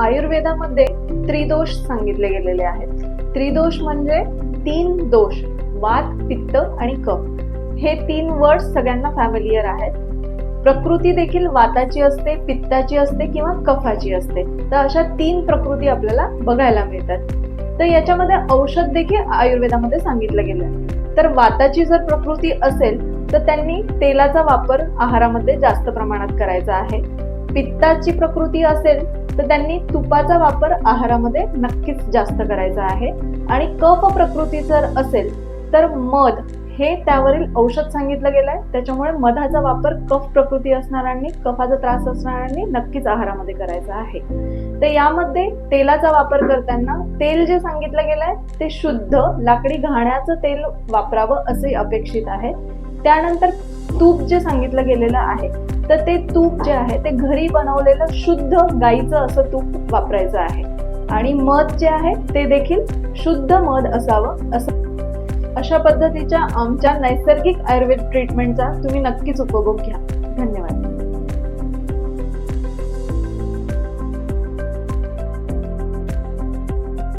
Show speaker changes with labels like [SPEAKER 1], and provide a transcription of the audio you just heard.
[SPEAKER 1] आयुर्वेदामध्ये त्रिदोष सांगितले गेलेले आहेत. त्रिदोष म्हणजे तीन दोष वात पित्त आणि कफ. हे तीन वर्ड सगळ्यांना फॅमिलियर आहेत. प्रकृती देखील वाताची असते पित्ताची असते किंवा कफाची असते. तर अशा तीन प्रकृती आपल्याला बघायला मिळतात. तर याच्यामध्ये औषध देखील आयुर्वेदामध्ये सांगितलं गेलं आहे तर वाताची जर प्रकृती असेल तर त्यांनी तेलाचा वापर आहारामध्ये जास्त प्रमाणात करायचा आहे. पित्ताची प्रकृती असेल तर त्यांनी तुपाचा वापर आहारामध्ये नक्कीच जास्त करायचा आहे. आणि कफ प्रकृती जर असेल तर मध हे त्यावरील औषध सांगितलं गेलं आहे त्याच्यामुळे मधाचा वापर कफ प्रकृती असणाऱ्यांनी कफाचा त्रास असणाऱ्यांनी नक्कीच आहारामध्ये करायचा आहे. तर यामध्ये तेलाचा वापर करताना तेल जे सांगितलं गेलं आहे ते शुद्ध लाकडी घाण्याचं तेल वापरावं असे अपेक्षित आहे. त्यानंतर तूप जे सांगितलं गेलेलं आहे तर ते तूप जे आहे ते घरी बनवलेलं शुद्ध गाईचं असं तूप वापरायचं आहे. आणि मध जे आहे ते देखील शुद्ध मध असावं असं. अशा पद्धतीच्या आमच्या नैसर्गिक आयुर्वेद ट्रीटमेंटचा तुम्ही नक्कीच उपभोग घ्या. धन्यवाद.